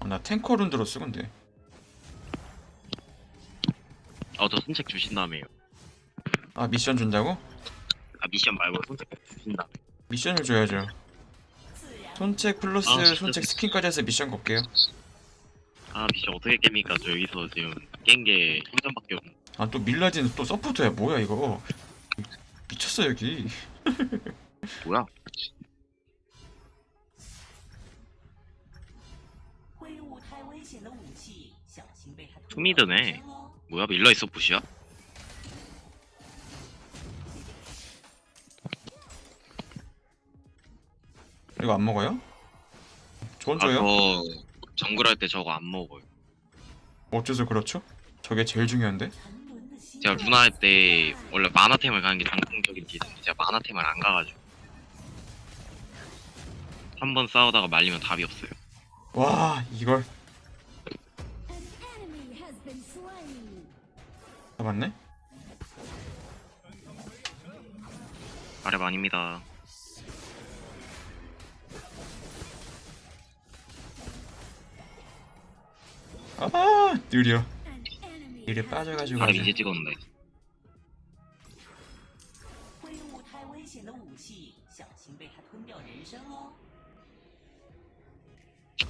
아, 나 탱커 룬드로 쓰건데. 어저 아, 손책 주신다며요. 아 미션 준다고? 아 미션 말고 손책 주신다며 미션을 줘야죠. 손책 플러스 아, 손책 스킨까지 해서 미션 걸게요. 아 미션 어떻게 깹니까? 저 여기서 지금 깬 게 힘전밖에 없는 아또 밀라진 또 서포트야. 뭐야 이거? 미쳤어 여기. 뭐야? 투미드네. 뭐야 뭐 밀러 있어 부시야? 이거 안 먹어요? 저건 아, 줘요? 저 정글 할 때 저거 안 먹어요. 어째서 그렇죠? 저게 제일 중요한데? 제가 루나 할 때 원래 만화템을 가는 게 장풍격인 기준이 제가 만화템을 안 가가지고 한 번 싸우다가 말리면 답이 없어요. 와 이걸 잡았네? 아랍 아닙니다. 아 느려 느려 빠져가지고 아랍 가자. 이제 찍었는데.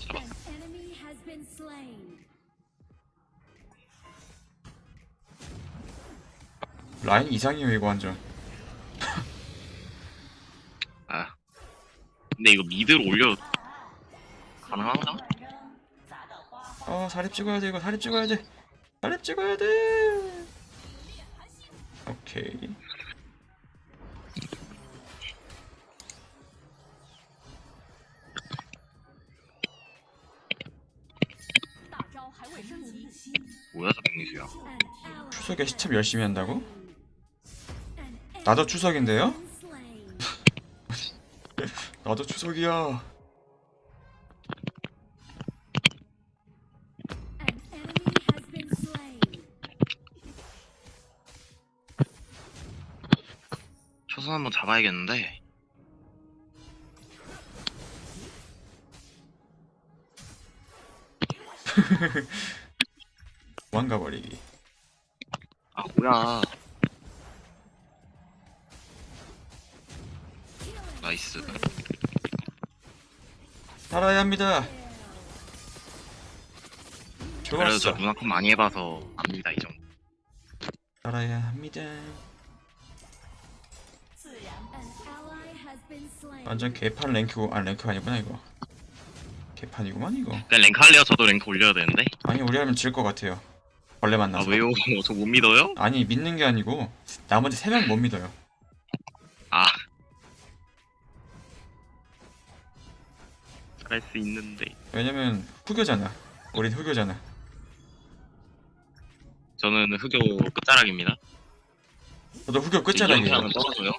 잡았어. 라인 이상이에요 이거 완전 아. 근데 이거 미드로 올려 가능하나? 아 어, 사립 찍어야 돼 이거 사립 찍어야 돼 사립 찍어야 돼 오케이 뭐야 저 백리수야 추석에 시참 열심히 한다고? 나도 추석인데요? 나도 추석이야. 초선 한번 잡아야겠는데. 도망가 버리기 아 뭐야? 나이스. 살아야 합니다 그래도 저 좋았어 루나콘 많이 해봐서 압니다 이 정도. 살아야 합니다. 완전 개판 랭크고 아 랭크 아니구나 이거 개판이구만 이거 그냥 랭크 할래요? 저도 랭크 올려야 되는데. 아니 우리 하면 질 것 같아요 벌레 아 만나서 왜요? 저 못 믿어요? 아니 믿는 게 아니고 나머지 세 명 못 믿어요 아. 할수 있는데. 왜냐면 후교잖아 우린 후교잖아 저는 흑요 끝자락입니다. 저도 후교 끝자락이에요 이연패하면 떨어져요.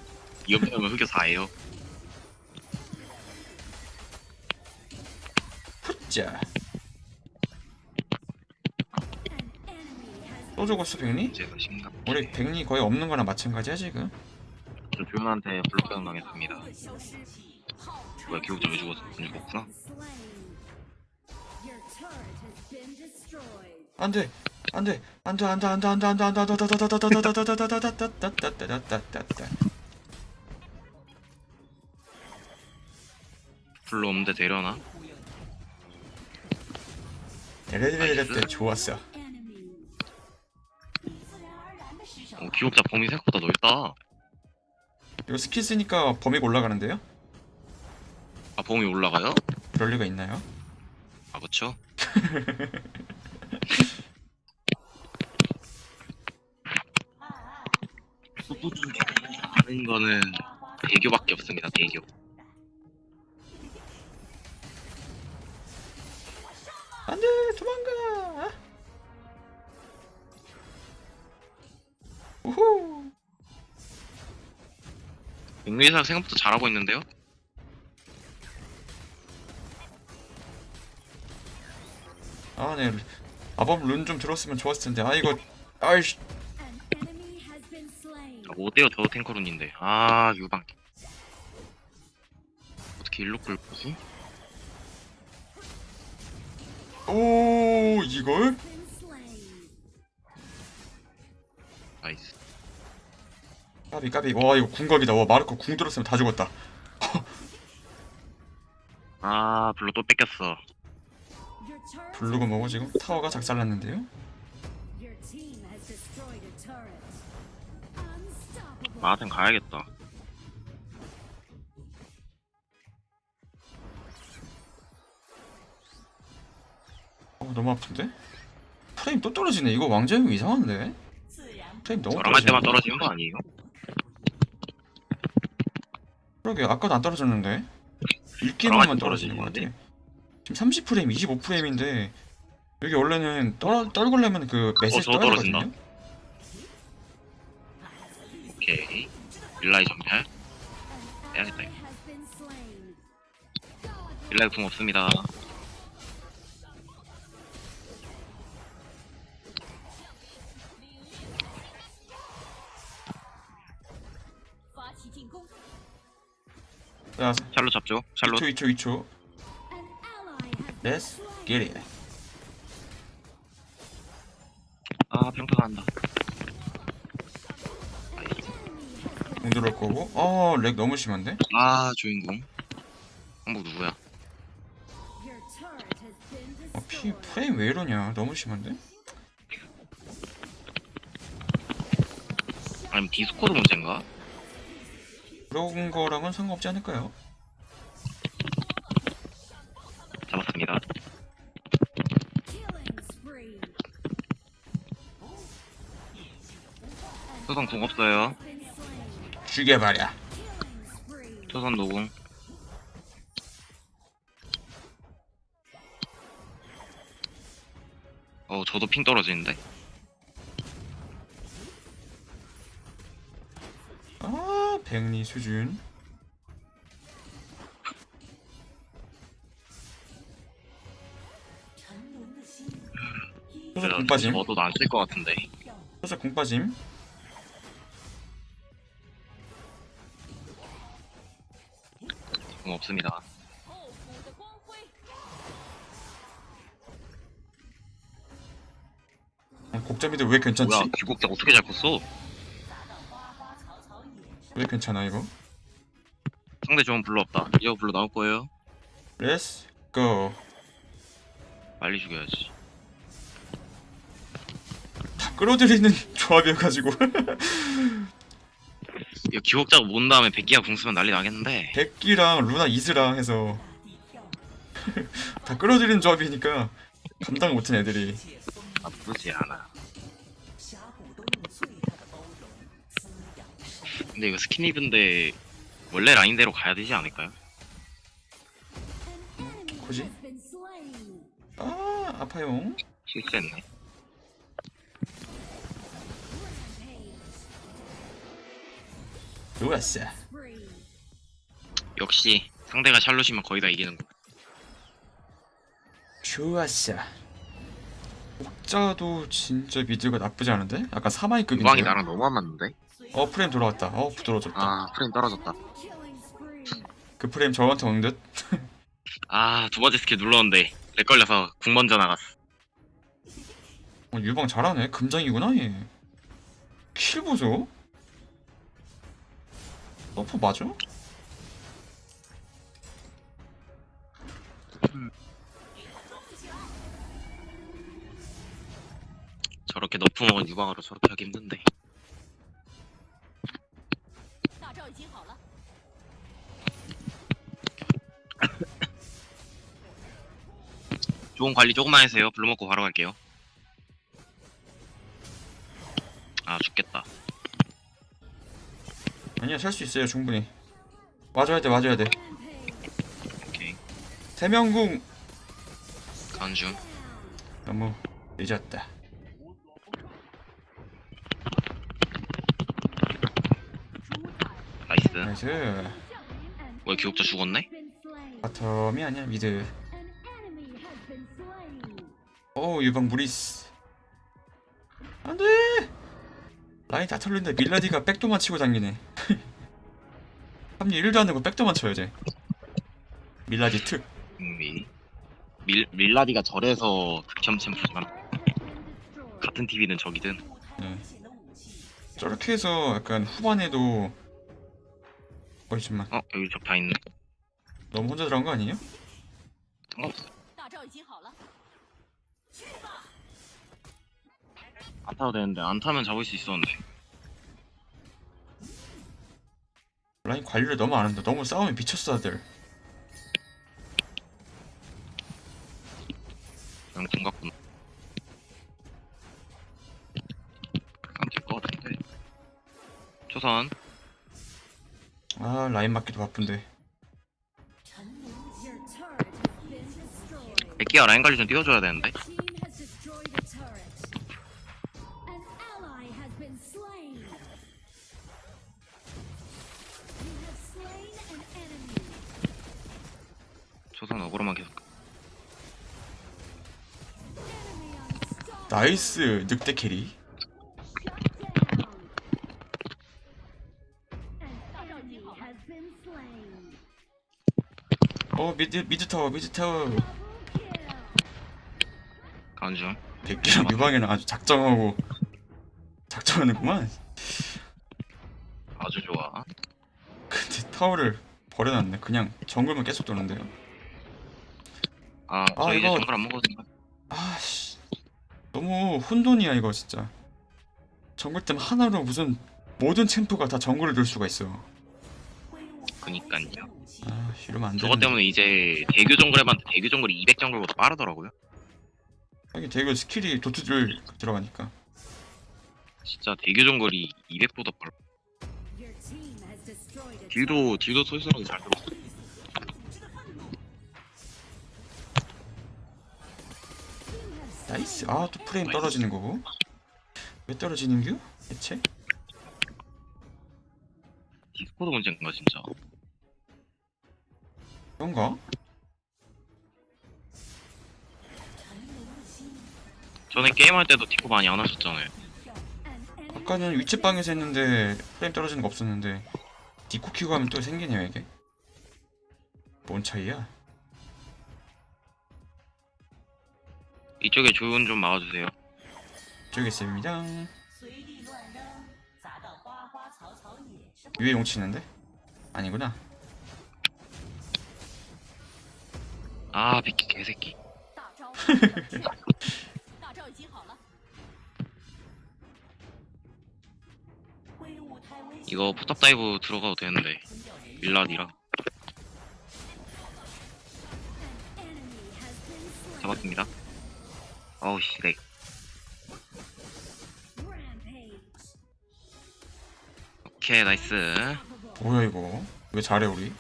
이연패하면 흑요 4예요. 자 An enemy has 또 죽었어 백리? 제가 심각. 우리 백리 거의 없는 거랑 마찬가지야 지금 저 조연한테 블록해당 당했습니다. 뭐야 기억자 왜 죽었어? 아니 먹구나 안돼 안돼 안돼 안돼 안돼 안돼 안돼 안돼 안돼 안돼 안돼 안돼 안돼 안돼 안돼 안돼 안돼 안돼 별로 없는데 되려나? 레드벨벳 때 좋았어 어, 기억자 범위 생각보다 넓다 이거 스킬 쓰니까 범위가 올라가는데요? 아 범위 올라가요? 그럴 리가 있나요? 아 그쵸? 중에 아는 거는 대교밖에 없습니다. 대교. 안돼 도망가 우후 백미사 생각보다 잘하고 있는데요? 아네 마법 룬 좀 들었으면 좋았을 텐데 아 이거 아이씨 An enemy has been slain. 아, 뭐 어때요? 저 탱커룬인데. 아 유방. 어떻게 일로 끌고지? 오 이걸? 나이스. 까비 까비 와 이거 궁각이다 와 마르코 궁 들었으면 다 죽었다 아, 블루 또 뺏겼어. 블루가 뭐고 지금? 타워가 작살났는데요? 마하템 가야겠다. 어 너무 아픈데? 프레임 또 떨어지네 이거 왕자형 이상한데? 프레임 너무 저랑 할 때만 떨어지네 떨어지는 거 아니에요? 그러게 아까도 안 떨어졌는데 저랑 할 1기로만 때 떨어지는 것 떨어지는데? 같아 지금 30프레임, 25프레임인데 여기 원래는 떨, 떨굴려면 그 메시지 어, 저거 떨어지거든요? 떨어졌나? 오케이. 일라이 전멸. 해야겠다, 이거. 일라이 궁 없습니다. 야, 샬로 잡죠. 샬로. 2초, 2초, 2초. Let's get it 아, been 궁 들어올 거고 어 렉 너무 심한데? 아, 주인공. 누구야? Turret has been 어, 피. 프레임 왜 이러냐 너무 심한데? 아니면 디스코드 문제인가? 그런 거랑은 상관없지 않을까요? Spree. 소선 궁 없어요. 죽여버려. 소선 노궁. 어, 저도 핑 떨어지는데. 아 백리 수준 소설 궁 빠짐 저도 안쓸 것 같은데. 소설 궁 빠짐 궁 없습니다. 아, 곡점이도 왜 괜찮지? 뭐야, 귀국자 어떻게 잘 컸어? 왜 괜찮아 이거? 상대 좋은 블루 없다. 이거 블루 나올 거예요. Let's go 빨리 죽여야지. 끌어들이는 조합이어가지고. 이거 기억자가 모은 다음에 백기가 궁 쓰면 난리 나겠는데. 백기랑 루나 이즈랑 해서 다 끌어들이는 조합이니까 감당 못한 애들이. 나쁘지 않아. 근데 이거 스킨 입은데 원래 라인대로 가야 되지 않을까요? 굳이? 아 아파요. 실수했네. 좋았어. 역시 상대가 샬롯이면 거의 다 이기는 거. 좋았어 곡자도 진짜 미드가 나쁘지 않은데? 약간 사마이급인데 유방이 나랑 너무 안 맞는데? 어 프레임 돌아왔다 어 부드러워졌다 아 프레임 떨어졌다. 그 프레임 저한테 오는 듯? 아 두 번째 스킬 눌렀는데 렉 걸려서 궁 먼저 나갔어. 어, 유방 잘하네 금장이구나 얘 킬 보소 너프 맞아? 저렇게 너프 먹은 유방으로 저렇게 하기 힘든데. 좋은 관리 조금만 해세요. 불러먹고 바로 갈게요. 아니야 살 수 있어요 충분히 맞아야 돼 맞아야 돼. 오케이. 세명궁 간중. 너무 늦었다 나이스. 나이스 뭐야 기억자 죽었네? 바텀이 아니야 미드. 오 유방 무리스 안돼 라인 다 털린데 밀라디가 백도만 치고 당기네 합리 1도 안 되고 백도만 쳐요 이제. 밀라디 특 밀, 밀라디가 절에서 극혐 챔프지만 같은 TV는 저기든. 네. 저렇게 해서 약간 후반에도 어 잠만. 어 여기 적다 있네. 너무 혼자 들어간 거 아니에요? 어안 타도 되는데. 안 타면 잡을 수 있었는데. 라인 관리를 너무 안 한다. 너무 싸움에 미쳤어 다들. 공 같구나 안될것 같은데 초선 아 라인 맞기도 바쁜데. 백기야 라인 관리 좀 띄워줘야 되는데 나이스 늑대 캐리. 어 미드 미드 타워 미드 타워. 가운중 백기랑 유방이랑 아주 작정하고 작정하는구만. 아주 좋아 근데 타워를 버려놨네. 그냥 정글만 계속 도는데요. 아저 아, 이제 이거- 정글 안 먹거든요 아씨 너무 혼돈이야 이거 진짜. 정글 때문에 하나로 무슨 모든 챔프가 다 정글을 들 수가 있어. 그니깐요. 아 이러면 안 돼. 저것 때문에 이제 대규 정글에만 대규 정글이 200 정글보다 빠르더라고요 하긴 대결 스킬이 도트들 들어가니까. 진짜 대규 정글이 200보다 빨라 딜도 딜도 솔솔하게 잘 들어 나이스. 아 또 프레임 떨어지는 거고. 왜 떨어지는 겨? 대체? 디스코드 문제인가 진짜 그런가? 전에 게임할 때도 디코 많이 안 하셨잖아요 아까는 위치방에서 했는데 프레임 떨어지는 거 없었는데 디코 키고 하면 또 생기네요 이게. 뭔 차이야? 이쪽에 조은 좀 막아주세요. 저기 있습니다. 위에 용치 있는데? 아니구나. 아 비키 개새끼. 이거 포탑 다이브 들어가도 되는데 밀라디랑 잡았습니다. 어우씨 렉 오케이 나이스. 뭐야 이거? 왜 잘해 우리?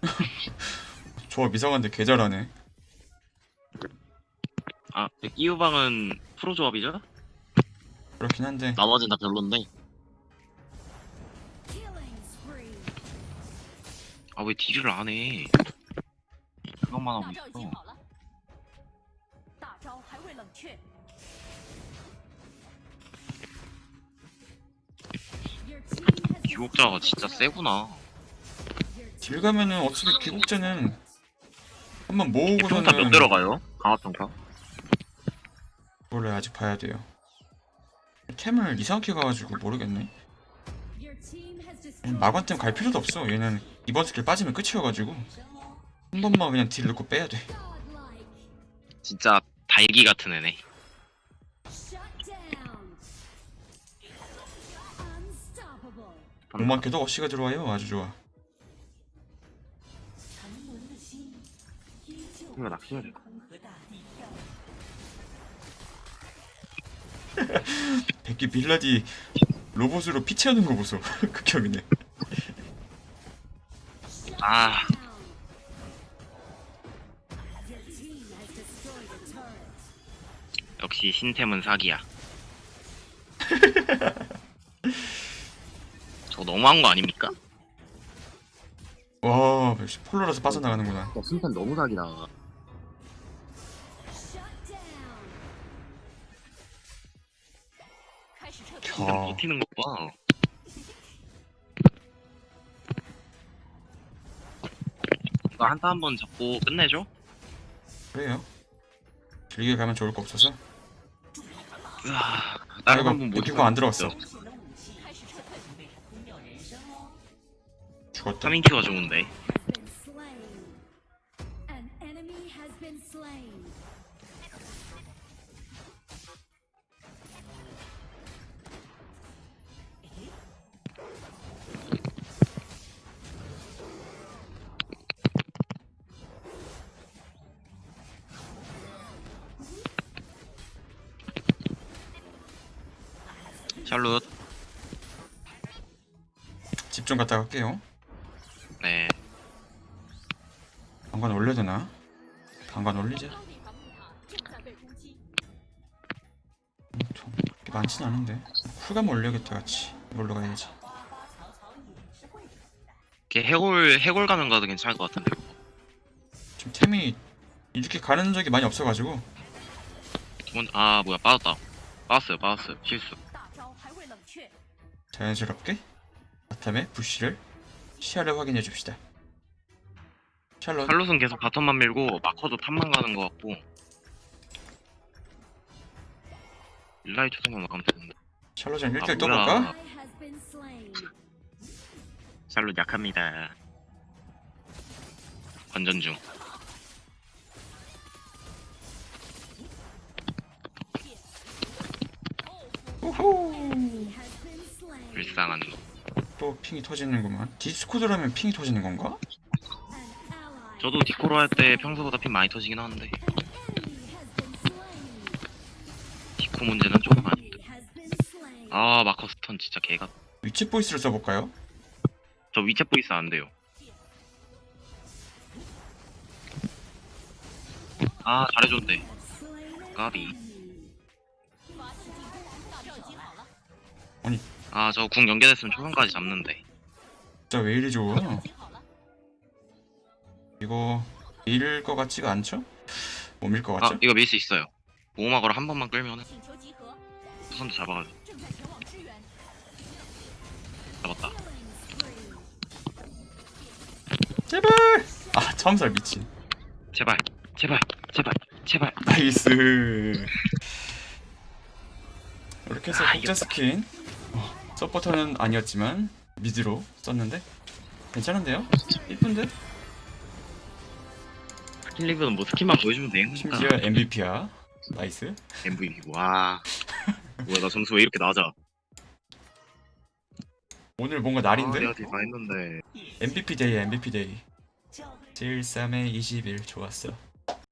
조합 이상한데 개 잘하네. 아 이후방은 프로 조합이죠? 그렇긴 한데. 나머지 다 별론데. 아 왜 딜을 안해? 그것만 하고 있어. 冷却。Your team has 기곡자가 진짜 세구나 길 가면은 어차피 귀국자는 한번 평타 몇 모으고서는 들어가요? 강화평타? 몰라 아직 봐야 돼요. 템을 이상하게 가가지고 모르겠네. 마관템 갈 필요도 없어. 얘는 이번 스킬 빠지면 끝이어가지고 한 번만 그냥 딜 넣고 빼야 돼. 진짜 달기 같은 애네. 로만 캐도 어시가 들어와요. 아주 좋아. 이거 낚시해야 돼. 백기 빌라디 로봇으로 피 채우는 거 보소. 그 극혐이네. 아. 역시 신템은 사기야. 저 너무한 거 아닙니까? 와 역시 폴로라서 빠져나가는구나 야, 순탄 너무 사기다. 진짜 버티는 것 봐. 한타 한번 잡고 끝내죠? 그래요 길게 가면 좋을 거 없어서 으아, 다른 아이고, 못 누구가 안 들어갔어. 죽었다. 타민키가 좋은데. 좀 갔다 갈게요. 네. 방관 올려야 되나? 방관 올리자. 이렇게 많진 않은데. 쿨감 올려야겠다 같이. 이걸로 가야지. 이게 해골 해골 가면 가도 괜찮을 것 같은데. 지금 템이 이렇게 가는 적이 많이 없어가지고. 아 뭐야 빠졌다. 빠졌어요 빠졌어요 실수. 자연스럽게 바텀의 부시를 시야를 확인해 줍시다. 샬롯 샬롯은 계속 바텀만 밀고 마커도 탑만 가는 것 같고 일라이 초생만 나가면 되는데 샬롯이랑 1대1 아, 떠볼까? 뭐야. slain. 샬롯 약합니다 관전 중 우후. 불쌍한 놈 또 핑이 터지는구만. 디스코드로 하면 핑이 터지는 건가? 저도 디코로 할 때 평소보다 핑 많이 터지긴 하는데 디코 문제는 조금 아닌데 아 마커스턴 진짜 개가 위챗 보이스를 써볼까요? 저 위챗 보이스 안 돼요 아 잘해줬네 까비 아니 아 저 궁 연결됐으면 초반까지 잡는데 진짜 왜 이리 좋아? 이거 밀 것 같지가 않죠? 못 밀 것 아, 같죠? 이거 밀 수 있어요 보호막으로 한 번만 끌면은 선도 잡아가지고 잡았다 제발! 아 참살 미친 제발 제발 제발 제발 나이스 이렇게 해서 아, 국제 이겼다. 스킨 서포터는 아니었지만 미드로 썼는데 괜찮은데요? 이쁜데? 스킬리브는 뭐 스킨만 보여주면 되니까 심지어 MVP야. 나이스. MVP 와 뭐야 나 점수 왜 이렇게 낮아 오늘 뭔가 아, 날인데? 내가 다 했는데 MVP 데이 MVP 데이. 交给 7, 3에 21 좋았어.